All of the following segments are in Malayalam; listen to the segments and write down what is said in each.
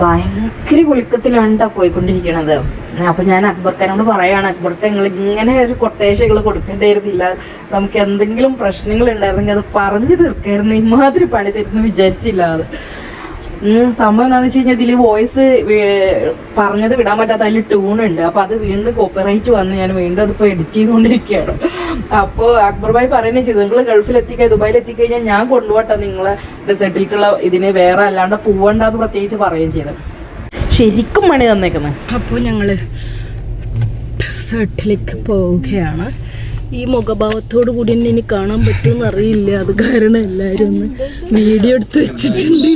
ഭയങ്കര കുലുക്കത്തിലാണ് പോയിക്കൊണ്ടിരിക്കണത്. അപ്പൊ ഞാൻ അക്ബർക്കാനോട് പറയാണ് അക്ബർക്ക് നിങ്ങൾ ഇങ്ങനെ ഒരു കൊട്ടേഷകൾ കൊടുക്കേണ്ടായിരുന്നില്ല. നമുക്ക് എന്തെങ്കിലും പ്രശ്നങ്ങൾ ഉണ്ടായിരുന്നെങ്കിൽ അത് പറഞ്ഞു തീർക്കായിരുന്നു. ഇമാതിരി പണി തരുന്നു വിചാരിച്ചില്ല അത്. സംഭവം എന്താണെന്ന് വെച്ച് കഴിഞ്ഞാൽ ഇതിൽ വോയിസ് പറഞ്ഞത് വിടാൻ പറ്റാത്ത അതിൽ ട്യൂൺ ഉണ്ട്. അപ്പോൾ അത് വീണ്ടും കോപ്പറേറ്റ് വന്ന് ഞാൻ വീണ്ടും അതിപ്പോൾ എഡിറ്റ് ചെയ്തുകൊണ്ടിരിക്കുകയാണ് അപ്പോൾ അക്ബർ ഭായി പറയുന്നത് ചെയ്തു. നിങ്ങൾ ഗൾഫിൽ എത്തിക്കുക ദുബായിൽ എത്തിക്കഴിഞ്ഞാൽ ഞാൻ കൊണ്ടുപോട്ടെ നിങ്ങളെ ഡെസേർട്ടിലേക്കുള്ള ഇതിന് വേറെ അല്ലാണ്ട് പോവണ്ടെന്ന് പ്രത്യേകിച്ച് പറയുകയും ചെയ്തു. ശരിക്കും പണി തന്നേക്കുന്നത് അപ്പോൾ ഞങ്ങൾ ഡെസേർട്ടിലേക്ക് പോവുകയാണ്. ഈ മുഖഭാവത്തോടു കൂടി തന്നെ ഇനി കാണാൻ പറ്റുമെന്ന് അറിയില്ല. അത് കാരണം എല്ലാവരും ഒന്ന് വീഡിയോ എടുത്ത് വെച്ചിട്ടുണ്ട്.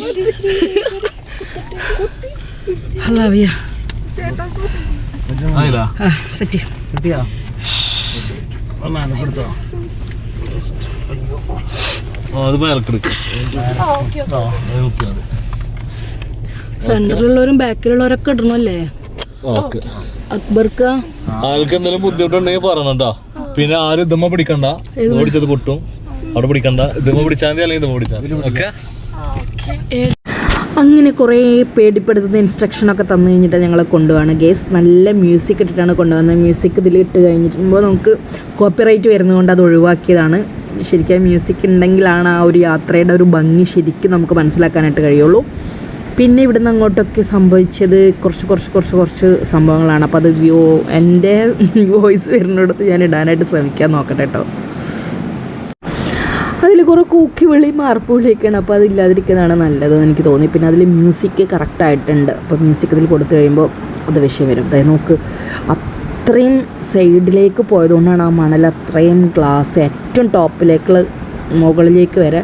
അതാവിയ ആ സെറ്റ് സെന്ററിലുള്ളവരും ബാക്കിലുള്ളവരൊക്കെ ഇടണല്ലേ ഓക്കെ. അക്ബർക്ക്. ആൾക്ക് എന്തെങ്കിലും ബുദ്ധിമുട്ടുണ്ടെങ്കിൽ പറയണട്ടോ പിന്നെ ആരും ദമ്മ പിടിക്കണ്ട. ഓടിച്ചത് പൊട്ടും. അവിടെ പിടിക്കണ്ട. ദമ്മ പിടിച്ചാൽ മതി അല്ലെങ്കിൽ ദമ്മ പിടിച്ചാൽ ഓക്കെ? അങ്ങനെ കുറേ പേടിപ്പെടുത്തുന്ന ഇൻസ്ട്രക്ഷനൊക്കെ തന്നു കഴിഞ്ഞിട്ട് ഞങ്ങൾ കൊണ്ടുപോവാണ്. ഗേസ് നല്ല മ്യൂസിക് ഇട്ടിട്ടാണ് കൊണ്ടുപോകുന്നത്. മ്യൂസിക് ഇതിൽ ഇട്ട് കഴിഞ്ഞിട്ടുമ്പോൾ നമുക്ക് കോപ്പിറൈറ്റ് വരുന്നതുകൊണ്ട് അത് ഒഴിവാക്കിയതാണ്. ശരിക്കും മ്യൂസിക് ഉണ്ടെങ്കിലാണ് ആ ഒരു യാത്രയുടെ ഒരു ഭംഗി ശരിക്കും നമുക്ക് മനസ്സിലാക്കാനായിട്ട് കഴിയുള്ളൂ. പിന്നെ ഇവിടുന്ന് അങ്ങോട്ടൊക്കെ സംഭവിച്ചത് കുറച്ച് കുറച്ച് കുറച്ച് കുറച്ച് സംഭവങ്ങളാണ്. അപ്പോൾ അത് വ്യൂ എന്റെ വോയിസ് വരുന്നിടത്ത് ഞാൻ ഇടാനായിട്ട് ശ്രമിക്കാൻ നോക്കട്ടെ കേട്ടോ. അതിൽ കുറേ കൂക്കി വിളി മാർപ്പ് വിളിയൊക്കെയാണ്. അപ്പോൾ അതില്ലാതിരിക്കുന്നതാണ് നല്ലതെന്ന് എനിക്ക് തോന്നി. പിന്നെ അതിൽ മ്യൂസിക് കറക്റ്റായിട്ടുണ്ട് അപ്പോൾ മ്യൂസിക് ഇതിൽ കൊടുത്തു കഴിയുമ്പോൾ അത് വിഷയം വരും. അതായത് നോക്ക്. അത്രയും സൈഡിലേക്ക് പോയതുകൊണ്ടാണ് ആ മണൽ അത്രയും ഗ്ലാസ് ഏറ്റവും ടോപ്പിലേക്കുള്ള മുകളിലേക്ക് വരെ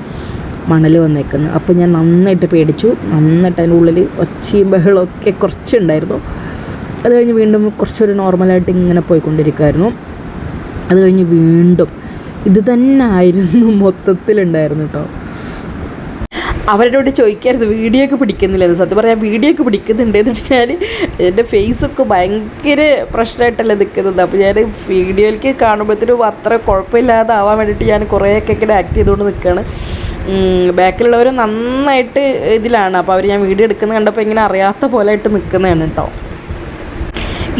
മണൽ വന്നേക്കുന്നത് അപ്പോൾ ഞാൻ നന്നായിട്ട് പേടിച്ചു. നന്നായിട്ട് അതിന്റെ ഉള്ളിൽ ഒച്ചയും ബഹളമൊക്കെ കുറച്ചുണ്ടായിരുന്നു. അത് കഴിഞ്ഞ് വീണ്ടും കുറച്ചൊരു നോർമലായിട്ട് ഇങ്ങനെ പോയിക്കൊണ്ടിരിക്കുമായിരുന്നു അത് കഴിഞ്ഞ് വീണ്ടും ഇത് തന്നെ ആയിരുന്നു മൊത്തത്തിലുണ്ടായിരുന്നു കേട്ടോ. അവരോട് ചോദിക്കരുത് വീഡിയോ ഒക്കെ പിടിക്കുന്നില്ല ഇത് സത്യം പറയാം വീഡിയോ ഒക്കെ പിടിക്കുന്നുണ്ട്. എന്ന് പറഞ്ഞാൽ എന്റെ ഫേസൊക്കെ ഭയങ്കര പ്രശ്നമായിട്ടല്ലേ നിൽക്കുന്നത്. അപ്പോൾ ഞാൻ വീഡിയോയിലേക്ക് കാണുമ്പോഴത്തേനും അത്ര കുഴപ്പമില്ലാതെ ആവാൻ വേണ്ടിയിട്ട് ഞാൻ കുറേയൊക്കെ ഇങ്ങനെ ആക്ട് ചെയ്തുകൊണ്ട് നിൽക്കുകയാണ്. ബാക്കിലുള്ളവർ നന്നായിട്ട് ഇതിലാണ്. അപ്പോൾ അവർ ഞാൻ വീഡിയോ എടുക്കുന്നത് കണ്ടപ്പോൾ ഇങ്ങനെ അറിയാത്ത പോലെ ആയിട്ട് നിൽക്കുന്നതാണ് കേട്ടോ.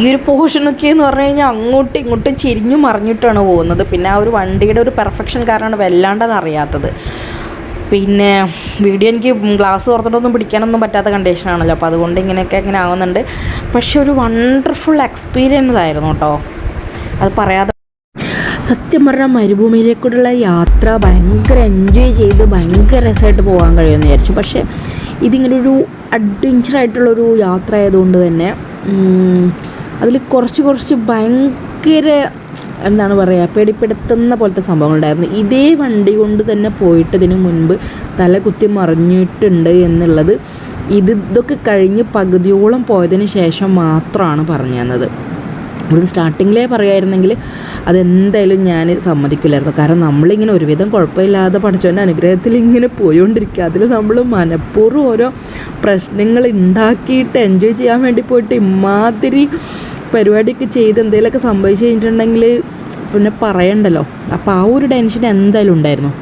ഈ ഒരു പോർഷനൊക്കെ എന്ന് പറഞ്ഞു കഴിഞ്ഞാൽ അങ്ങോട്ടും ഇങ്ങോട്ടും ചിരിഞ്ഞു മറിഞ്ഞിട്ടാണ് പോകുന്നത്. പിന്നെ ആ ഒരു വണ്ടിയുടെ ഒരു പെർഫെക്ഷൻ കാരണമാണ് വല്ലാണ്ടത് അറിയാത്തത്. പിന്നെ വീഡിയോ എനിക്ക് ഗ്ലാസ് തുറന്നിട്ടൊന്നും പിടിക്കാനൊന്നും പറ്റാത്ത കണ്ടീഷനാണല്ലോ അപ്പോൾ അതുകൊണ്ട് ഇങ്ങനെയൊക്കെ ഇങ്ങനെ ആവുന്നുണ്ട്. പക്ഷെ ഒരു വണ്ടർഫുൾ എക്സ്പീരിയൻസ് ആയിരുന്നു കേട്ടോ. അത് പറയാതെ സത്യം പറഞ്ഞാൽ മരുഭൂമിയിലേക്കൂടെയുള്ള യാത്ര ഭയങ്കര എൻജോയ് ചെയ്ത് ഭയങ്കര രസമായിട്ട് പോകാൻ കഴിയുമെന്ന് വിചാരിച്ചു. പക്ഷേ ഇതിങ്ങനെ ഒരു അഡ്വഞ്ചർ ആയിട്ടുള്ളൊരു യാത്ര ആയതുകൊണ്ട് തന്നെ അതിൽ കുറച്ച് കുറച്ച് ഭയങ്കര എന്താണ് പറയുക. പേടിപ്പെടുത്തുന്ന പോലത്തെ സംഭവങ്ങളുണ്ടായിരുന്നു. ഇതേ വണ്ടി കൊണ്ട് തന്നെ പോയിട്ട് ഇതിനു മുൻപ് തല കുത്തി മറിഞ്ഞിട്ടുണ്ട് എന്നുള്ളത് ഇത് ഇതൊക്കെ കഴിഞ്ഞ് പകുതിയോളം പോയതിന് ശേഷം മാത്രമാണ് പറഞ്ഞു തന്നത് ഇവിടുന്ന് സ്റ്റാർട്ടിങ്ങിലേ പറയുമായിരുന്നെങ്കിൽ അതെന്തായാലും ഞാൻ സമ്മതിക്കില്ലായിരുന്നു. കാരണം നമ്മളിങ്ങനെ ഒരുവിധം കുഴപ്പമില്ലാതെ പഠിച്ചവന്റെ അനുഗ്രഹത്തിൽ ഇങ്ങനെ പോയോണ്ടിരിക്കുക. അതിൽ നമ്മൾ മനഃപൂർവം ഓരോ പ്രശ്നങ്ങൾ ഉണ്ടാക്കിയിട്ട് എൻജോയ് ചെയ്യാൻ വേണ്ടി പോയിട്ട് ഇമാതിരി പരിപാടിയൊക്കെ ചെയ്ത് എന്തെങ്കിലുമൊക്കെ സംഭവിച്ചു കഴിഞ്ഞിട്ടുണ്ടെങ്കിൽ പിന്നെ പറയണ്ടല്ലോ. അപ്പോൾ ആ ഒരു ടെൻഷൻ എന്തായാലും ഉണ്ടായിരുന്നു.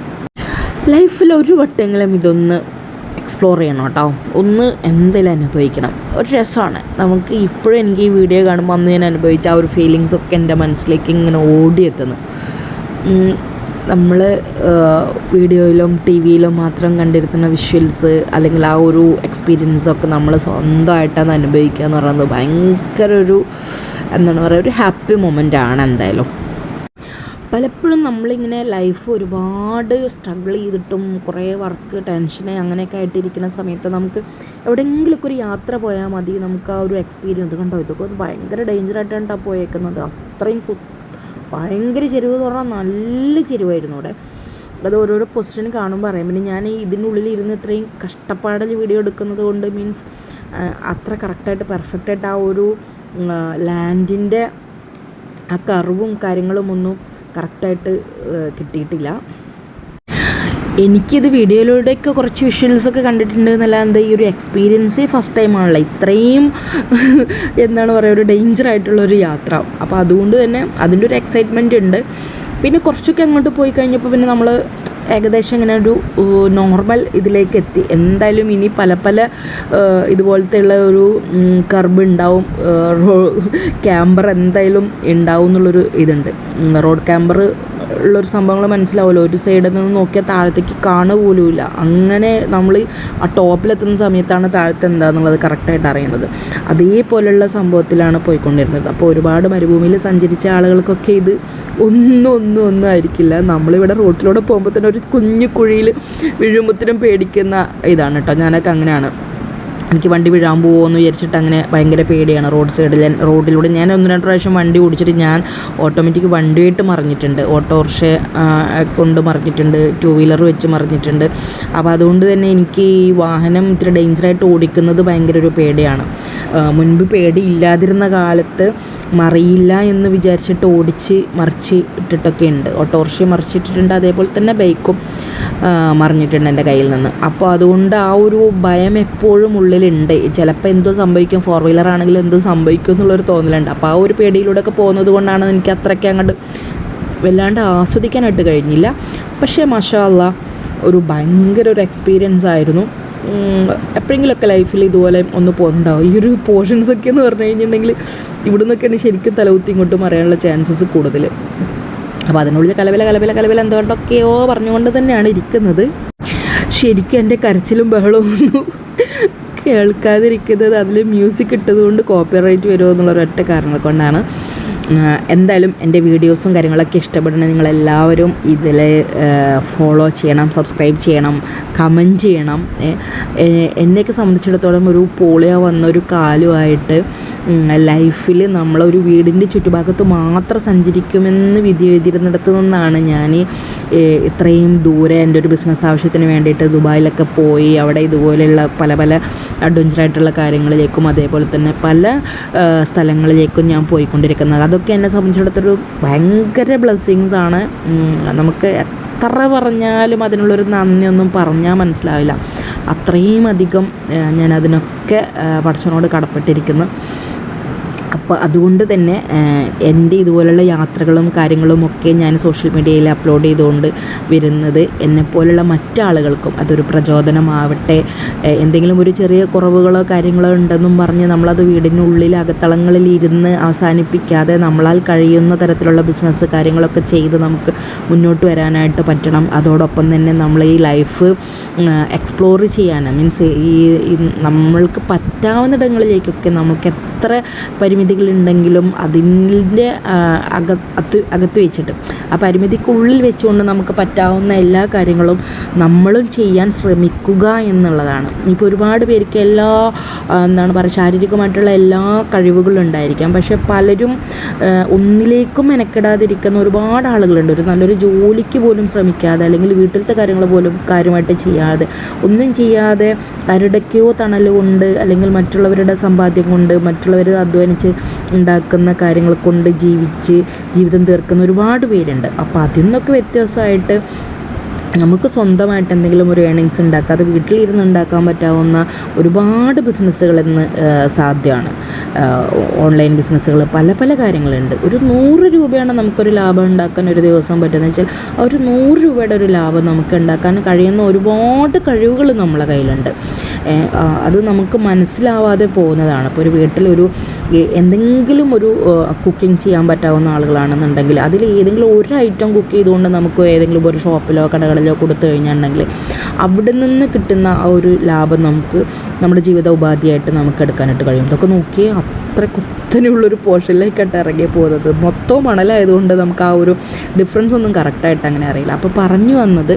ലൈഫിൽ ഒരു വട്ടെങ്കിലും ഇതൊന്ന് എക്സ്പ്ലോർ ചെയ്യണം കേട്ടോ. ഒന്ന് എന്തെങ്കിലും അനുഭവിക്കണം. ഒരു രസമാണ്. നമുക്ക് ഇപ്പോഴും എനിക്ക് ഈ വീഡിയോ കാണുമ്പോൾ അന്ന് ഞാൻ അനുഭവിച്ച ആ ഒരു ഫീലിങ്സൊക്കെ എന്റെ മനസ്സിലേക്ക് ഇങ്ങനെ ഓടിയെത്തുന്നു. നമ്മൾ വീഡിയോയിലും ടി വിയിലും മാത്രം കണ്ടിരുത്തുന്ന വിഷ്വൽസ് അല്ലെങ്കിൽ ആ ഒരു എക്സ്പീരിയൻസൊക്കെ നമ്മൾ സ്വന്തമായിട്ടാണ് അനുഭവിക്കുക എന്ന് പറയുന്നത് ഭയങ്കര ഒരു എന്താണ് പറയുക ഒരു ഹാപ്പി മൊമെന്റ് ആണ് എന്തായാലും. പലപ്പോഴും നമ്മളിങ്ങനെ ലൈഫ് ഒരുപാട് സ്ട്രഗിൾ ചെയ്തിട്ടും കുറേ വർക്ക് ടെൻഷൻ അങ്ങനെയൊക്കെ ആയിട്ടിരിക്കുന്ന സമയത്ത് നമുക്ക് എവിടെയെങ്കിലുമൊക്കെ ഒരു യാത്ര പോയാൽ മതി നമുക്ക് ആ ഒരു എക്സ്പീരിയൻസ് കണ്ടോ? ഇതൊക്കെ ഭയങ്കര ഡേഞ്ചറായിട്ടാണ് പോയേക്കുന്നത്. അത്രയും ഭയങ്കര ചെരുവ് എന്ന് പറഞ്ഞാൽ നല്ല ചെരുവായിരുന്നു അവിടെ. അത് ഓരോരോ പൊസിഷൻ കാണുമ്പോൾ അറിയാം. പിന്നെ ഞാൻ ഇതിനുള്ളിൽ ഇരുന്ന് ഇത്രയും കഷ്ടപ്പാടിൽ വീഡിയോ എടുക്കുന്നത് കൊണ്ട് മീൻസ് അത്ര കറക്റ്റായിട്ട് പെർഫെക്റ്റായിട്ട് ആ ഒരു ലാൻഡിന്റെ ആ കർവും കാര്യങ്ങളും ഒന്നും കറക്റ്റായിട്ട് കിട്ടിയിട്ടില്ല. എനിക്കിത് വീഡിയോയിലൂടെയൊക്കെ കുറച്ച് വിഷ്വൽസൊക്കെ കണ്ടിട്ടുണ്ട് എന്നല്ലാണ്ട് ഈ ഒരു എക്സ്പീരിയൻസേ ഫസ്റ്റ് ടൈമാണല്ലോ ഇത്രയും എന്താണ് പറയുക ഒരു ഡേഞ്ചർ ആയിട്ടുള്ളൊരു യാത്ര. അപ്പോൾ അതുകൊണ്ട് തന്നെ അതിന്റെ ഒരു എക്സൈറ്റ്മെന്റ് ഉണ്ട്. പിന്നെ കുറച്ചൊക്കെ അങ്ങോട്ട് പോയി കഴിഞ്ഞപ്പോൾ പിന്നെ നമ്മൾ ഏകദേശം ഇങ്ങനെ ഒരു നോർമൽ ഇതിലേക്ക് എത്തി. എന്തായാലും ഇനി പല പല ഇതുപോലത്തെ ഉള്ള ഒരു കർബ് ഉണ്ടാവും. റോ ക്യാമ്പർ എന്തായാലും ഉണ്ടാവും എന്നുള്ളൊരു ഇതുണ്ട്. റോഡ് ക്യാമ്പർ ഉള്ളൊരു സംഭവങ്ങൾ മനസ്സിലാവുമല്ലോ ഒരു സൈഡിൽ നിന്ന് നോക്കിയാൽ താഴത്തേക്ക് കാണുക അങ്ങനെ നമ്മൾ ആ ടോപ്പിലെത്തുന്ന സമയത്താണ് താഴത്ത് എന്താണെന്നുള്ളത് കറക്റ്റായിട്ട് അറിയുന്നത്. അതേപോലെയുള്ള സംഭവത്തിലാണ് പോയിക്കൊണ്ടിരുന്നത്. അപ്പോൾ ഒരുപാട് മരുഭൂമിയിൽ സഞ്ചരിച്ച ആളുകൾക്കൊക്കെ ഇത് ഒന്നും ഒന്നും ഒന്നും ആയിരിക്കില്ല. നമ്മളിവിടെ റോട്ടിലൂടെ പോകുമ്പോൾ തന്നെ ഒരു കുഞ്ഞു കുഴിയിൽ വീഴുമ്പത്തിനും പേടിക്കുന്ന ഇതാണ് കേട്ടോ. ഞാനൊക്കെ അങ്ങനെയാണ്. എനിക്ക് വണ്ടി വീഴാൻ പോകുമെന്ന് വിചാരിച്ചിട്ട് അങ്ങനെ ഭയങ്കര പേടിയാണ്. റോഡ് സൈഡിൽ റോഡിലൂടെ ഞാൻ ഒന്ന് രണ്ട് പ്രാവശ്യം വണ്ടി ഓടിച്ചിട്ട് ഞാൻ ഓട്ടോമാറ്റിക് വണ്ടിയായിട്ട് മറിഞ്ഞിട്ടുണ്ട്. ഓട്ടോറിക്ഷ കൊണ്ട് മറിഞ്ഞിട്ടുണ്ട്. ടു വീലർ വെച്ച് മറിഞ്ഞിട്ടുണ്ട്. അപ്പോൾ അതുകൊണ്ട് തന്നെ എനിക്ക് ഈ വാഹനം ഇത്തിരി ഡേഞ്ചറായിട്ട് ഓടിക്കുന്നത് ഭയങ്കര ഒരു പേടിയാണ്. മുൻപ് പേടിയില്ലാതിരുന്ന കാലത്ത് മറിയില്ല എന്ന് വിചാരിച്ചിട്ട് ഓടിച്ച് മറിച്ച് ഇട്ടിട്ടൊക്കെ ഉണ്ട്. ഓട്ടോറിക്ഷ മറിച്ചിട്ടിട്ടുണ്ട് അതേപോലെ തന്നെ ബൈക്കും മറിഞ്ഞിട്ടുണ്ട് എന്റെ കയ്യിൽ നിന്ന്. അപ്പോൾ അതുകൊണ്ട് ആ ഒരു ഭയം എപ്പോഴും ഉള്ളിലുണ്ട്. ചിലപ്പോൾ എന്തോ സംഭവിക്കും. ഫോർ വീലർ ആണെങ്കിലും എന്തോ സംഭവിക്കും എന്നുള്ളൊരു തോന്നലുണ്ട്. അപ്പോൾ ആ ഒരു പേടിയിലൂടെ ഒക്കെ പോകുന്നത് കൊണ്ടാണ് എനിക്ക് അത്രയ്ക്ക് അങ്ങോട്ട് വല്ലാണ്ട് ആസ്വദിക്കാനായിട്ട് കഴിഞ്ഞില്ല. പക്ഷേ മഷാ അല്ലാ ഒരു ഭയങ്കര ഒരു എക്സ്പീരിയൻസ് ആയിരുന്നു. എപ്പോഴെങ്കിലുമൊക്കെ ലൈഫിൽ ഇതുപോലെ ഒന്ന് പോകുന്നുണ്ടാവും ഈ ഒരു പോർഷൻസ് ഒക്കെ എന്ന് പറഞ്ഞു കഴിഞ്ഞിട്ടുണ്ടെങ്കിൽ ഇവിടെ നിന്നൊക്കെയാണ് ശരിക്കും തലകുത്തി ഇങ്ങോട്ടും അറിയാനുള്ള ചാൻസസ് കൂടുതൽ. അപ്പോൾ അതിനുള്ളിൽ കലവില കലവില കലവില എന്തുകൊണ്ടൊക്കെയോ പറഞ്ഞുകൊണ്ട് തന്നെയാണ് ഇരിക്കുന്നത്. ശരിക്കും എന്റെ കരച്ചിലും ബഹളവും ഒന്നും കേൾക്കാതിരിക്കുന്നത്. അതിൽ മ്യൂസിക് ഇട്ടതുകൊണ്ട് കോപ്പിറൈറ്റ് വരുമോ എന്നുള്ള ഒരൊറ്റ കാരണങ്ങൾ കൊണ്ടാണ്. എന്തായാലും എന്റെ വീഡിയോസും കാര്യങ്ങളൊക്കെ ഇഷ്ടപ്പെടുന്ന നിങ്ങളെല്ലാവരും ഇതിൽ ഫോളോ ചെയ്യണം സബ്സ്ക്രൈബ് ചെയ്യണം കമന്റ് ചെയ്യണം. എന്നെയൊക്കെ സംബന്ധിച്ചിടത്തോളം ഒരു പോളിയോ വന്ന ഒരു കാലമായിട്ട് ലൈഫിൽ നമ്മളൊരു വീടിന്റെ ചുറ്റുഭാഗത്ത് മാത്രം സഞ്ചരിക്കുമെന്ന് വിധി എഴുതിയിരുന്നിടത്ത് നിന്നാണ് ഞാൻ ഇത്രയും ദൂരെ എന്റെ ഒരു ബിസിനസ് ആവശ്യത്തിന് വേണ്ടിയിട്ട് ദുബായിലൊക്കെ പോയി അവിടെ ഇതുപോലെയുള്ള പല പല അഡ്വഞ്ചറായിട്ടുള്ള കാര്യങ്ങളിലേക്കും അതേപോലെ തന്നെ പല സ്ഥലങ്ങളിലേക്കും ഞാൻ പോയിക്കൊണ്ടിരിക്കുന്നത്. അതൊക്കെ എന്നെ സംബന്ധിച്ചിടത്തൊരു ഭയങ്കര ബ്ലെസ്സിങ്സ് ആണ്. നമുക്ക് എത്ര പറഞ്ഞാലും അതിനുള്ളൊരു നന്ദിയൊന്നും പറഞ്ഞാൽ മനസ്സിലാവില്ല. അത്രയും അധികം ഞാൻ അതിനൊക്കെ പടച്ചവനോട് കടപ്പെട്ടിരിക്കുന്നു. അപ്പോൾ അതുകൊണ്ട് തന്നെ എന്റെ ഇതുപോലുള്ള യാത്രകളും കാര്യങ്ങളും ഒക്കെ ഞാൻ സോഷ്യൽ മീഡിയയിൽ അപ്ലോഡ് ചെയ്തുകൊണ്ട് വരുന്നത് എന്നെപ്പോലുള്ള മറ്റാളുകൾക്കും അതൊരു പ്രചോദനമാവട്ടെ. എന്തെങ്കിലും ഒരു ചെറിയ കുറവുകളോ കാര്യങ്ങളോ ഉണ്ടെന്നും പറഞ്ഞ് നമ്മളത് വീടിനുള്ളിൽ അകത്തളങ്ങളിൽ ഇരുന്ന് അവസാനിപ്പിക്കാതെ നമ്മളാൽ കഴിയുന്ന തരത്തിലുള്ള ബിസിനസ് കാര്യങ്ങളൊക്കെ ചെയ്ത് നമുക്ക് മുന്നോട്ട് വരാനായിട്ട് പറ്റണം. അതോടൊപ്പം തന്നെ നമ്മൾ ഈ ലൈഫ് എക്സ്പ്ലോർ ചെയ്യാൻ മീൻസ് ഈ നമ്മൾക്ക് നമ്മൾക്ക് പറ്റാവുന്നിടങ്ങളിലേക്കൊക്കെ നമുക്ക് എത്ര പരിമിതികളുണ്ടെങ്കിലും അതിന്റെ അക അത്ത് അകത്ത് വെച്ചിട്ട്. ആ പരിമിതിക്കുള്ളിൽ വെച്ചുകൊണ്ട് നമുക്ക് പറ്റാവുന്ന എല്ലാ കാര്യങ്ങളും നമ്മളും ചെയ്യാൻ ശ്രമിക്കുക എന്നുള്ളതാണ്. ഇപ്പോൾ ഒരുപാട് പേർക്ക് എല്ലാ എന്താണ് പറയുക ശാരീരികമായിട്ടുള്ള എല്ലാ കഴിവുകളും ഉണ്ടായിരിക്കാം. പക്ഷെ പലരും ഒന്നിലേക്കും മെനക്കെടാതിരിക്കുന്ന ഒരുപാട് ആളുകളുണ്ട്. ഒരു നല്ലൊരു ജോലിക്ക് പോലും ശ്രമിക്കാതെ അല്ലെങ്കിൽ വീട്ടിലത്തെ കാര്യങ്ങൾ പോലും കാര്യമായിട്ട് ചെയ്യാതെ ഒന്നും ചെയ്യാതെ ആരുടെക്കോ തണൽ കൊണ്ട് അല്ലെങ്കിൽ മറ്റുള്ളവരുടെ സമ്പാദ്യം കൊണ്ട് മറ്റുള്ളവർ അധ്വാനിച്ച് ഉണ്ടാക്കുന്ന കാര്യങ്ങൾ കൊണ്ട് ജീവിച്ച് ജീവിതം തീർക്കുന്ന ഒരുപാട് പേരുണ്ട്. അപ്പോൾ അതിൽ നിന്നൊക്കെ വ്യത്യാസമായിട്ട് നമുക്ക് സ്വന്തമായിട്ട് എന്തെങ്കിലും ഒരു ഏണിങ്സ് ഉണ്ടാക്കുക അത് വീട്ടിലിരുന്ന് ഉണ്ടാക്കാൻ പറ്റാവുന്ന ഒരുപാട് ബിസിനസ്സുകൾ ഇന്ന് സാധ്യമാണ്. ഓൺലൈൻ ബിസിനസ്സുകൾ പല പല കാര്യങ്ങളുണ്ട്. ഒരു നൂറ് രൂപയാണ് നമുക്കൊരു ലാഭം ഉണ്ടാക്കാൻ ഒരു ദിവസം പറ്റുന്നത്. വെച്ചാൽ ഒരു നൂറ് രൂപയുടെ ഒരു ലാഭം നമുക്ക് ഉണ്ടാക്കാൻ കഴിയുന്ന ഒരുപാട് കഴിവുകൾ നമ്മളെ കയ്യിലുണ്ട്. അത് നമുക്ക് മനസ്സിലാവാതെ പോകുന്നതാണ്. ഇപ്പോൾ ഒരു വീട്ടിലൊരു എന്തെങ്കിലും ഒരു കുക്കിംഗ് ചെയ്യാൻ പറ്റാവുന്ന ആളുകളാണെന്നുണ്ടെങ്കിൽ അതിൽ ഏതെങ്കിലും ഒരു ഐറ്റം കുക്ക് ചെയ്തുകൊണ്ട് നമുക്ക് ഏതെങ്കിലും ഒരു ഷോപ്പിലോ കടകളിലോ കൊടുത്തു കഴിഞ്ഞിട്ടുണ്ടെങ്കിൽ അവിടെ നിന്ന് കിട്ടുന്ന ആ ഒരു ലാഭം നമുക്ക് നമ്മുടെ ജീവിത ഉപാധിയായിട്ട് നമുക്ക് എടുക്കാനായിട്ട് കഴിയും. ഇതൊക്കെ നോക്കി അത്ര കുത്തനെയുള്ളൊരു പോർഷനിലേക്കായിട്ട് ഇറങ്ങി പോകുന്നത്. മൊത്തം മണലായതുകൊണ്ട് നമുക്ക് ആ ഒരു ഡിഫറൻസ് ഒന്നും കറക്റ്റായിട്ട് അങ്ങനെ അറിയില്ല. അപ്പോൾ പറഞ്ഞു വന്നത്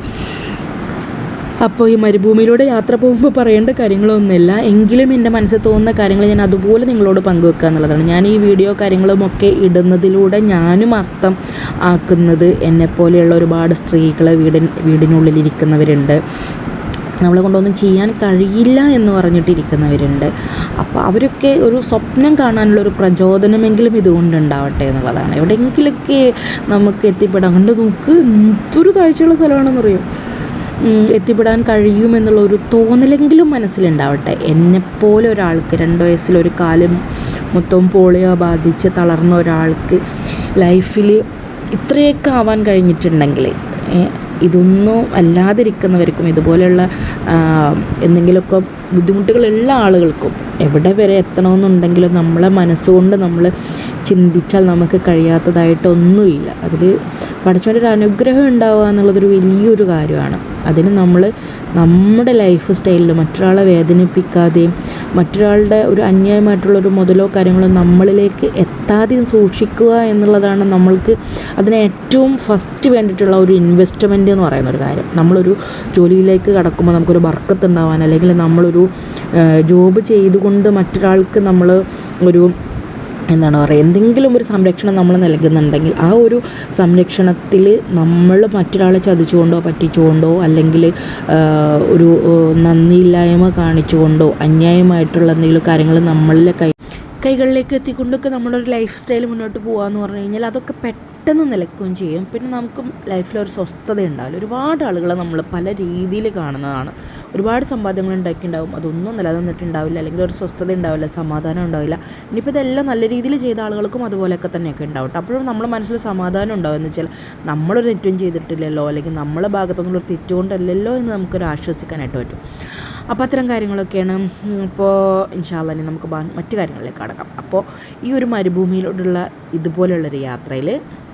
അപ്പോൾ ഈ മരുഭൂമിയിലൂടെ യാത്ര പോകുമ്പോൾ പറയേണ്ട കാര്യങ്ങളൊന്നുമില്ല. എങ്കിലും എന്റെ മനസ്സിൽ തോന്നുന്ന കാര്യങ്ങൾ ഞാൻ അതുപോലെ നിങ്ങളോട് പങ്കുവെക്കുക എന്നുള്ളതാണ്. ഞാൻ ഈ വീഡിയോ കാര്യങ്ങളുമൊക്കെ ഇടുന്നതിലൂടെ ഞാനും അർത്ഥം ആക്കുന്നത് എന്നെപ്പോലെയുള്ള ഒരുപാട് സ്ത്രീകൾ വീടിൻ വീടിനുള്ളിലിരിക്കുന്നവരുണ്ട് നമ്മളെ കൊണ്ടൊന്നും ചെയ്യാൻ കഴിയില്ല എന്ന് പറഞ്ഞിട്ടിരിക്കുന്നവരുണ്ട് അപ്പോൾ അവരൊക്കെ ഒരു സ്വപ്നം കാണാനുള്ള ഒരു പ്രചോദനമെങ്കിലും ഇതുകൊണ്ട് ഉണ്ടാവട്ടെ എന്നുള്ളതാണ്. എവിടെയെങ്കിലൊക്കെ നമുക്ക് എത്തിപ്പെടാം. കണ്ട് നോക്ക്. എന്തൊരു താഴ്ചയുള്ള സ്ഥലമാണെന്നറിയോ? എത്തിപ്പെടാൻ കഴിയുമെന്നുള്ള ഒരു തോന്നലെങ്കിലും മനസ്സിലുണ്ടാവട്ടെ. എന്നെപ്പോലെ ഒരാൾക്ക് രണ്ട് വയസ്സിലൊരു കാലം മൊത്തം പോളിയോ ബാധിച്ച് തളർന്ന ഒരാൾക്ക് ലൈഫിൽ ഇത്രയൊക്കെ ആവാൻ കഴിഞ്ഞിട്ടുണ്ടെങ്കിൽ ഇതൊന്നും അല്ലാതിരിക്കുന്നവർക്കും ഇതുപോലെയുള്ള എന്തെങ്കിലുമൊക്കെ ബുദ്ധിമുട്ടുകളുള്ള ആളുകൾക്കും എവിടെ വരെ എത്തണമെന്നുണ്ടെങ്കിലും നമ്മളെ മനസ്സുകൊണ്ട് നമ്മൾ ചിന്തിച്ചാൽ നമുക്ക് കഴിയാത്തതായിട്ടൊന്നുമില്ല. അതിൽ പഠിച്ചവന്റെ ഒരു അനുഗ്രഹം ഉണ്ടാവുക എന്നുള്ളതൊരു വലിയൊരു കാര്യമാണ്. അതിന് നമ്മൾ നമ്മുടെ ലൈഫ് സ്റ്റൈലിൽ മറ്റൊരാളെ വേദനിപ്പിക്കാതെയും മറ്റൊരാളുടെ ഒരു അന്യായമായിട്ടുള്ളൊരു മുതലോ കാര്യങ്ങളോ നമ്മളിലേക്ക് എത്താതെയും സൂക്ഷിക്കുക എന്നുള്ളതാണ് നമ്മൾക്ക് അതിന് ഏറ്റവും ഫസ്റ്റ് വേണ്ടിയിട്ടുള്ള ഒരു ഇൻവെസ്റ്റ്മെന്റ് എന്ന് പറയുന്ന ഒരു കാര്യം. നമ്മളൊരു ജോലിയിലേക്ക് കടക്കുമ്പോൾ നമുക്കൊരു വർക്കത്ത് ഉണ്ടാവാൻ അല്ലെങ്കിൽ നമ്മളൊരു ജോബ് ചെയ്തുകൊണ്ട് മറ്റൊരാൾക്ക് നമ്മൾ ഒരു എന്താണ് പറയുക എന്തെങ്കിലും ഒരു സംരക്ഷണം നമ്മൾ നൽകുന്നുണ്ടെങ്കിൽ ആ ഒരു സംരക്ഷണത്തിൽ നമ്മൾ മറ്റൊരാളെ ചതിച്ചുകൊണ്ടോ പറ്റിച്ചുകൊണ്ടോ അല്ലെങ്കിൽ ഒരു നന്ദിയില്ലായ്മ കാണിച്ചുകൊണ്ടോ അന്യായമായിട്ടുള്ള എന്തെങ്കിലും കാര്യങ്ങൾ നമ്മളിലെ കൈ കൈകളിലേക്ക് എത്തിക്കൊണ്ടൊക്കെ നമ്മുടെ ഒരു ലൈഫ് സ്റ്റൈൽ മുന്നോട്ട് പോകാമെന്ന് പറഞ്ഞു കഴിഞ്ഞാൽ അതൊക്കെ പെട്ടെന്ന് നിലക്കുകയും ചെയ്യും. പിന്നെ നമുക്ക് ലൈഫിൽ ഒരു സ്വസ്ഥത ഉണ്ടാവില്ല. ഒരുപാട് ആളുകളെ നമ്മൾ പല രീതിയിൽ കാണുന്നതാണ്. ഒരുപാട് സമ്പാദ്യങ്ങൾ ഉണ്ടാക്കിയിട്ടുണ്ടാവും. അതൊന്നും നിലനിന്നിട്ടുണ്ടാവില്ല. അല്ലെങ്കിൽ ഒരു സ്വസ്ഥത ഉണ്ടാവില്ല സമാധാനം ഉണ്ടാവില്ല. ഇനിയിപ്പോൾ ഇതെല്ലാം നല്ല രീതിയിൽ ചെയ്ത ആളുകൾക്കും അതുപോലെയൊക്കെ തന്നെയൊക്കെ ഉണ്ടാവും അപ്പോഴും നമ്മുടെ മനസ്സിൽ സമാധാനം ഉണ്ടാവും. എന്ന് വെച്ചാൽ നമ്മളൊരു തെറ്റും ചെയ്തിട്ടില്ലല്ലോ. അല്ലെങ്കിൽ നമ്മളെ ഭാഗത്തുനിന്നുള്ള ഒരു തെറ്റുകൊണ്ടല്ലല്ലോ എന്ന് നമുക്കൊരു ആശ്വസിക്കാനായിട്ട് പറ്റും. അപ്പോൾ അത്തരം കാര്യങ്ങളൊക്കെയാണ്. ഇപ്പോൾ ഇൻഷാല്ല ഇനി നമുക്ക് മറ്റു കാര്യങ്ങളിലേക്ക് കടക്കാം. അപ്പോൾ ഈ ഒരു മരുഭൂമിയിലോട്ടുള്ള ഇതുപോലെയുള്ളൊരു യാത്രയിൽ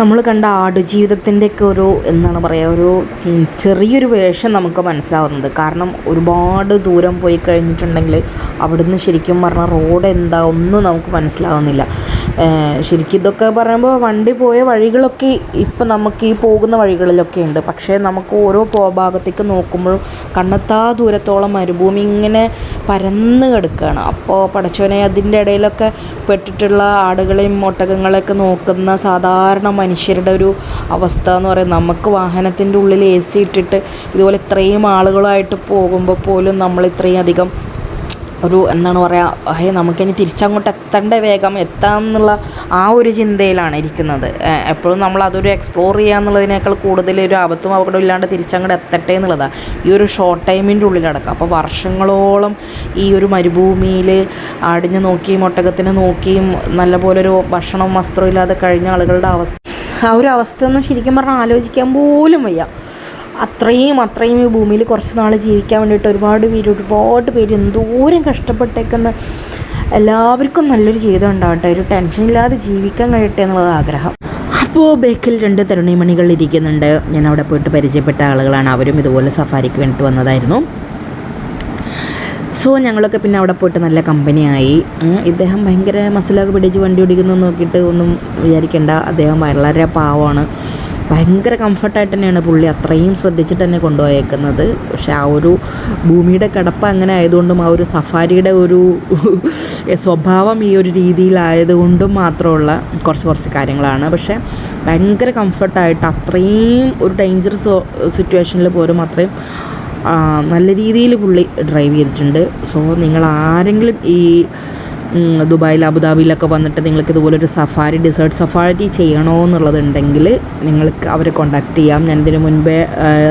നമ്മൾ കണ്ട ആടുജീവിതത്തിന്റെയൊക്കെ ഒരു എന്താണ് പറയുക ഒരു ചെറിയൊരു വേഷം നമുക്ക് മനസ്സിലാവുന്നത്. കാരണം ഒരുപാട് ദൂരം പോയി കഴിഞ്ഞിട്ടുണ്ടെങ്കിൽ അവിടുന്ന് ശരിക്കും പറഞ്ഞാൽ റോഡ് എന്താ ഒന്നും നമുക്ക് മനസ്സിലാവുന്നില്ല. ശരിക്കും ഇതൊക്കെ പറയുമ്പോൾ വണ്ടി പോയ വഴികളൊക്കെ ഇപ്പം നമുക്ക് ഈ പോകുന്ന വഴികളിലൊക്കെ ഉണ്ട്. പക്ഷേ നമുക്ക് ഓരോ ഭാഗത്തേക്ക് നോക്കുമ്പോഴും കണ്ണെത്താ ദൂരത്തോളം മരുഭൂമി ഇങ്ങനെ പരന്ന് കിടക്കുകയാണ്. അപ്പോൾ പടച്ചോനെ അതിന്റെ ഇടയിലൊക്കെ പെട്ടിട്ടുള്ള ആടുകളെയും ഒട്ടകങ്ങളെയൊക്കെ നോക്കുന്ന സാധാരണ മനുഷ്യരുടെ ഒരു അവസ്ഥ എന്ന് പറയുന്നത് നമുക്ക് വാഹനത്തിന്റെ ഉള്ളിൽ എ സി ഇട്ടിട്ട് ഇതുപോലെ ഇത്രയും ആളുകളായിട്ട് പോകുമ്പോൾ പോലും നമ്മൾ ഇത്രയും അധികം ഒരു എന്താണ് പറയുക അയ്യ നമുക്കിനി തിരിച്ചങ്ങോട്ട് എത്തേണ്ട വേഗം എത്താം എന്നുള്ള ആ ഒരു ചിന്തയിലാണ് ഇരിക്കുന്നത്. എപ്പോഴും നമ്മൾ അതൊരു എക്സ്പ്ലോർ ചെയ്യുക എന്നുള്ളതിനേക്കാൾ കൂടുതൽ ഒരു അബദ്ധം അപകടം ഇല്ലാണ്ട് തിരിച്ചങ്ങോട്ട് എത്തട്ടെ എന്നുള്ളതാണ് ഈ ഒരു ഷോർട്ട് ടൈമിന്റെ ഉള്ളിലടക്കം അപ്പോൾ വർഷങ്ങളോളം ഈ ഒരു മരുഭൂമിയിൽ ആടിഞ്ഞു നോക്കിയും ഒട്ടകത്തിനെ നോക്കിയും നല്ലപോലൊരു ഭക്ഷണവും വസ്ത്രവും ഇല്ലാതെ കഴിഞ്ഞ ആളുകളുടെ അവസ്ഥ ആ ഒരു അവസ്ഥ ഒന്നും ശരിക്കും പറഞ്ഞാൽ ആലോചിക്കാൻ പോലും വയ്യ. അത്രയും അത്രയും ഈ ഭൂമിയിൽ കുറച്ച് നാൾ ജീവിക്കാൻ വേണ്ടിയിട്ട് ഒരുപാട് പേര് ഒരുപാട് പേര് എന്തോരം കഷ്ടപ്പെട്ടേക്കുന്ന എല്ലാവർക്കും നല്ലൊരു ജീവിതം ഉണ്ടാവട്ടെ ഒരു ടെൻഷൻ ഇല്ലാതെ ജീവിക്കാൻ കഴിയട്ടെ എന്നുള്ളത് ആഗ്രഹം. അപ്പോൾ ബേക്കിൽ രണ്ട് തരുണിമണികൾ ഇരിക്കുന്നുണ്ട്. ഞാൻ അവിടെ പോയിട്ട് പരിചയപ്പെട്ട ആളുകളാണ്. അവരും ഇതുപോലെ സഫാരിക്ക് വേണ്ടിയിട്ട് വന്നതായിരുന്നു. സോ ഞങ്ങളൊക്കെ പിന്നെ അവിടെ പോയിട്ട് നല്ല കമ്പനിയായി. ഇദ്ദേഹം ഭയങ്കര മസിലൊക്കെ പിടിച്ച് വണ്ടി ഓടിക്കുന്നു നോക്കിയിട്ട് ഒന്നും വിചാരിക്കേണ്ട. അദ്ദേഹം വളരെ പാവമാണ്. ഭയങ്കര കംഫർട്ടായിട്ട് തന്നെയാണ് പുള്ളി അത്രയും ശ്രദ്ധിച്ചിട്ട് തന്നെ കൊണ്ടുപോയേക്കുന്നത്. പക്ഷേ ആ ഒരു ഭൂമിയുടെ കിടപ്പ് അങ്ങനെ ആയതുകൊണ്ടും ആ ഒരു സഫാരിയുടെ ഒരു സ്വഭാവം ഈ ഒരു രീതിയിലായതുകൊണ്ടും മാത്രമുള്ള കുറച്ച് കുറച്ച് കാര്യങ്ങളാണ്. പക്ഷേ ഭയങ്കര കംഫർട്ടായിട്ട് അത്രയും ഒരു ഡേഞ്ചറസ് സിറ്റുവേഷനിൽ പോലും അത്രയും നല്ല രീതിയിൽ പുള്ളി ഡ്രൈവ് ചെയ്തിട്ടുണ്ട്. സോ നിങ്ങൾ ആരെങ്കിലും ഈ ദുബായിൽ അബുദാബിയിലൊക്കെ വന്നിട്ട് നിങ്ങൾക്ക് ഇതുപോലെ ഒരു സഫാരി ഡിസേർട്ട് സഫാരി ചെയ്യണോ എന്നുള്ളതുണ്ടെങ്കിൽ നിങ്ങൾക്ക് അവരെ കോൺടാക്ട് ചെയ്യാം. ഞാൻ ഇതിന് മുൻപേ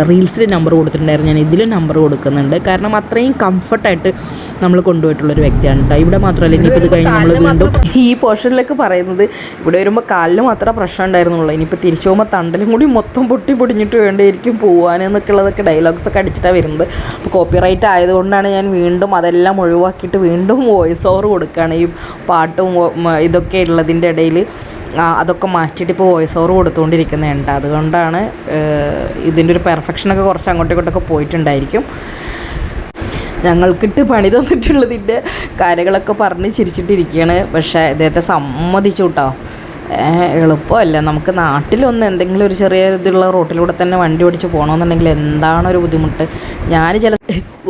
റീൽസിൽ നമ്പർ കൊടുത്തിട്ടുണ്ടായിരുന്നു. ഞാൻ ഇതിലും നമ്പർ കൊടുക്കുന്നുണ്ട്. കാരണം അത്രയും കംഫർട്ടായിട്ട് നമ്മൾ കൊണ്ടുപോയിട്ടുള്ളൊരു വ്യക്തിയാണ് കേട്ടോ ഇവിടെ മാത്രമല്ല ഇനിയിപ്പോൾ ഇത് കഴിഞ്ഞ് നമ്മൾ വീണ്ടും ഈ പോർഷനിലൊക്കെ പറയുന്നത് ഇവിടെ വരുമ്പോൾ കാലിന് മാത്രമേ പ്രശ്നം ഉണ്ടായിരുന്നുള്ളൂ. ഇനിയിപ്പോൾ തിരിച്ചു പോകുമ്പോൾ തണ്ടലും കൂടി മൊത്തം പൊട്ടി പൊടിഞ്ഞിട്ട് വേണ്ടിയിരിക്കും പോകാനെന്നൊക്കെ ഉള്ളതൊക്കെ ഡയലോഗ്സൊക്കെ അടിച്ചിട്ടാണ് വരുന്നത്. അപ്പോൾ കോപ്പിറൈറ്റ് ആയതുകൊണ്ടാണ് ഞാൻ വീണ്ടും അതെല്ലാം ഒഴിവാക്കിയിട്ട് വീണ്ടും വോയിസ് ഓവർ കൊടുക്കുകയാണ് ഈ പാട്ടും ഇതൊക്കെ ഉള്ളതിന്റെ ഇടയിൽ. അതൊക്കെ മാറ്റിയിട്ട് ഇപ്പോൾ വോയിസ് ഓവർ കൊടുത്തുകൊണ്ടിരിക്കുന്നുണ്ട് അതുകൊണ്ടാണ് ഇതിന്റെ ഒരു പെർഫെക്ഷനൊക്കെ കുറച്ച് അങ്ങോട്ടും ഇങ്ങോട്ടൊക്കെ പോയിട്ടുണ്ടായിരിക്കും. ഞങ്ങൾക്കിട്ട് പണി തന്നിട്ടുള്ളതിന്റെ കാര്യങ്ങളൊക്കെ പറഞ്ഞ് ചിരിച്ചിട്ടിരിക്കുകയാണ് പക്ഷേ ഇദ്ദേഹത്തെ സമ്മതിച്ചു കേട്ടോ. എളുപ്പമല്ല. നമുക്ക് നാട്ടിലൊന്ന് എന്തെങ്കിലും ഒരു ചെറിയ ഇതുള്ള റോട്ടിലൂടെ തന്നെ വണ്ടി ഓടിച്ച് പോകണമെന്നുണ്ടെങ്കിൽ എന്താണ് ഒരു ബുദ്ധിമുട്ട്? ഞാൻ ചില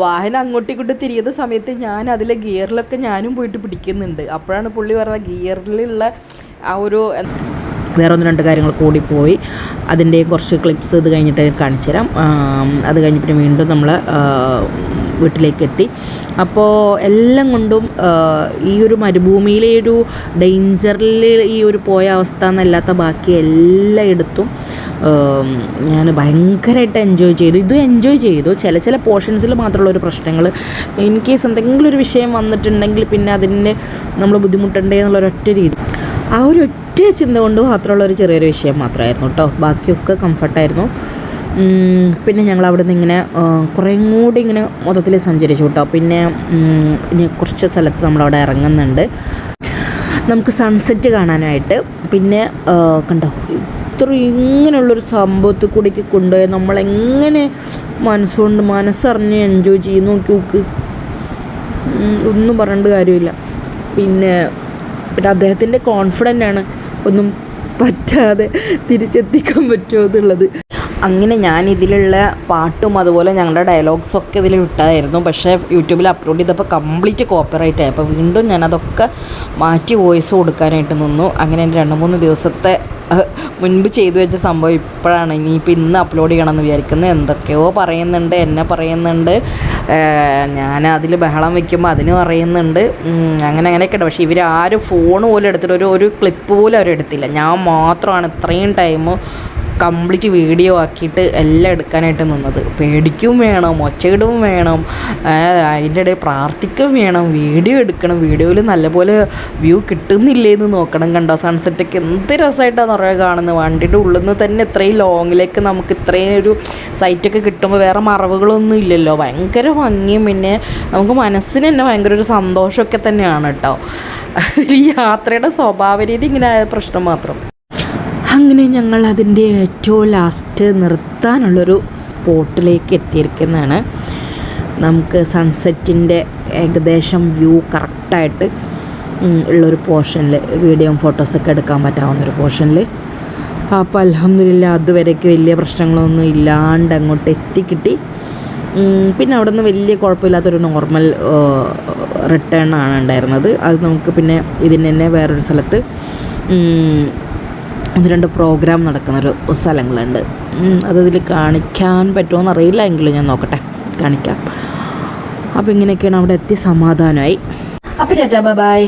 വാഹനം അങ്ങോട്ടും ഇങ്ങോട്ടും തിരിയുന്ന സമയത്ത് ഞാൻ അതിലെ ഗിയറിലൊക്കെ ഞാനും പോയിട്ട് പിടിക്കുന്നുണ്ട്. അപ്പോഴാണ് പുള്ളി പറഞ്ഞത് ഗിയറിലുള്ള ആ ഒരു വേറെ ഒന്ന് രണ്ട് കാര്യങ്ങൾ കൂടി പോയി. അതിന്റെയും കുറച്ച് ക്ലിപ്സ് ഇത് കഴിഞ്ഞിട്ട് കാണിച്ചു തരാം അത് കഴിഞ്ഞിട്ട് വീണ്ടും നമ്മൾ വീട്ടിലേക്ക് എത്തി അപ്പോൾ എല്ലാം കൊണ്ടും ഈ ഒരു മരുഭൂമിയിലെ ഒരു ഡേഞ്ചറിൽ ഈ ഒരു പോയ അവസ്ഥ എന്നല്ലാത്ത ബാക്കി എല്ലായിടത്തും ഞാൻ ഭയങ്കരമായിട്ട് എൻജോയ് ചെയ്തു. ഇത് എൻജോയ് ചെയ്തു. ചില ചില പോർഷൻസിൽ മാത്രമുള്ള ഒരു പ്രശ്നങ്ങൾ ഇൻ കേസ് എന്തെങ്കിലും ഒരു വിഷയം വന്നിട്ടുണ്ടെങ്കിൽ പിന്നെ അതിന് നമ്മൾ ബുദ്ധിമുട്ടണ്ടേ എന്നുള്ള ഒരൊറ്റ രീതി. ആ ഒരു ഒറ്റ ചിന്ത കൊണ്ട് മാത്രമുള്ള ഒരു ചെറിയൊരു വിഷയം മാത്രമായിരുന്നു കേട്ടോ. ബാക്കിയൊക്കെ കംഫർട്ടായിരുന്നു പിന്നെ ഞങ്ങൾ അവിടെ നിന്ന് ഇങ്ങനെ കുറേയും കുറേം കൂടി ഇങ്ങനെ മൊത്തത്തിൽ സഞ്ചരിച്ചു കേട്ടോ. പിന്നെ ഇനി കുറച്ച് സ്ഥലത്ത് നമ്മളവിടെ ഇറങ്ങുന്നുണ്ട്. നമുക്ക് സൺസെറ്റ് കാണാനായിട്ട്. പിന്നെ കണ്ടോ ഇത്ര ഇങ്ങനെയുള്ളൊരു സംഭവത്തിൽ കൂടിക്ക് കൊണ്ടുപോയി നമ്മളെങ്ങനെ മനസ്സുകൊണ്ട് മനസ്സറിഞ്ഞ് എൻജോയ് ചെയ്ത് നോക്കി നോക്ക്. ഒന്നും പറയേണ്ട കാര്യമില്ല. പിന്നെ പിന്നെ അദ്ദേഹത്തിന്റെ കോൺഫിഡന്റ് ആണ് ഒന്നും പറ്റാതെ തിരിച്ചെത്തിക്കാൻ പറ്റുമോ എന്നുള്ളത്. അങ്ങനെ ഞാൻ ഇതിലുള്ള പാട്ടും അതുപോലെ ഞങ്ങളുടെ ഡയലോഗ്സും ഒക്കെ ഇതിൽ വിട്ടായിരുന്നു പക്ഷേ യൂട്യൂബിൽ അപ്ലോഡ് ചെയ്തപ്പോൾ കംപ്ലീറ്റ് കോപ്പറേറ്റ് ആയി. അപ്പോൾ വീണ്ടും ഞാനതൊക്കെ മാറ്റി വോയിസ് കൊടുക്കാനായിട്ട് നിന്നു. അങ്ങനെ എന്റെ രണ്ട് മൂന്ന് ദിവസത്തെ മുൻപ് ചെയ്തു വെച്ച സംഭവം ഇപ്പോഴാണ് ഇനിയിപ്പോൾ ഇന്ന് അപ്ലോഡ് ചെയ്യണമെന്ന് വിചാരിക്കുന്നത്. എന്തൊക്കെയോ പറയുന്നുണ്ട് എന്നെ പറയുന്നുണ്ട്. ഞാൻ അതിൽ ബഹളം വെക്കുമ്പോൾ അതിന് പറയുന്നുണ്ട് അങ്ങനെ അങ്ങനെയൊക്കെ ഉണ്ട്. പക്ഷേ ഇവർ ആരും ഫോൺ പോലും എടുത്തിട്ട് ഒരു ഒരു ക്ലിപ്പ് പോലും അവരെടുത്തില്ല ഞാൻ മാത്രമാണ് ഇത്രയും ടൈം കംപ്ലീറ്റ് വീഡിയോ ആക്കിയിട്ട് എല്ലാം എടുക്കാനായിട്ട് നിന്നത്. പേടിക്കും വേണം ഒച്ചയിടും വേണം അതിന്റെ ഇടയിൽ പ്രാർത്ഥിക്കും വേണം വീഡിയോ എടുക്കണം. വീഡിയോയിൽ നല്ലപോലെ വ്യൂ കിട്ടുന്നില്ലേ എന്ന് നോക്കണം. കണ്ടോ സൺസെറ്റൊക്കെ എന്ത് രസമായിട്ടാണെന്ന് പറയുക കാണുന്നത്. വണ്ടിയുടെ ഉള്ളിൽ നിന്ന് തന്നെ ഇത്രയും ലോങ്ങിലേക്ക് നമുക്ക് ഇത്രയും ഒരു സൈറ്റൊക്കെ കിട്ടുമ്പോൾ വേറെ മറവുകളൊന്നും ഇല്ലല്ലോ. ഭയങ്കര ഭംഗിയും പിന്നെ നമുക്ക് മനസ്സിന് തന്നെ ഭയങ്കര ഒരു സന്തോഷമൊക്കെ തന്നെയാണ് കേട്ടോ. ഈ യാത്രയുടെ സ്വഭാവ രീതി ഇങ്ങനെ ആയ പ്രശ്നം മാത്രം. അങ്ങനെ ഞങ്ങൾ അതിന്റെ ഏറ്റവും ലാസ്റ്റ് നിർത്താനുള്ളൊരു സ്പോട്ടിലേക്ക് എത്തിയിരിക്കുന്നതാണ്. നമുക്ക് സൺസെറ്റിന്റെ ഏകദേശം വ്യൂ കറക്റ്റായിട്ട് ഉള്ളൊരു പോർഷനിൽ വീഡിയോയും ഫോട്ടോസൊക്കെ എടുക്കാൻ പറ്റാവുന്നൊരു പോർഷനിൽ അപ്പോൾ അലഹമില്ല അതുവരേക്ക് വലിയ പ്രശ്നങ്ങളൊന്നും ഇല്ലാണ്ട് അങ്ങോട്ട് എത്തിക്കിട്ടി. പിന്നെ അവിടെ നിന്ന് വലിയ കുഴപ്പമില്ലാത്തൊരു നോർമൽ റിട്ടേൺ ആണ് ഉണ്ടായിരുന്നത്. അത് നമുക്ക് പിന്നെ ഇതിന് തന്നെ വേറൊരു സ്ഥലത്ത് ഒന്ന് രണ്ട് പ്രോഗ്രാം നടക്കുന്നൊരു സ്ഥലങ്ങളുണ്ട്. അതതിൽ കാണിക്കാൻ പറ്റുമോ എന്നറിയില്ല എങ്കിലും ഞാൻ നോക്കട്ടെ. കാണിക്കാം. അപ്പോൾ ഇങ്ങനെയൊക്കെയാണ് അവിടെ എത്തി സമാധാനമായി. അപ്പോൾ ടാറ്റാ ബൈ.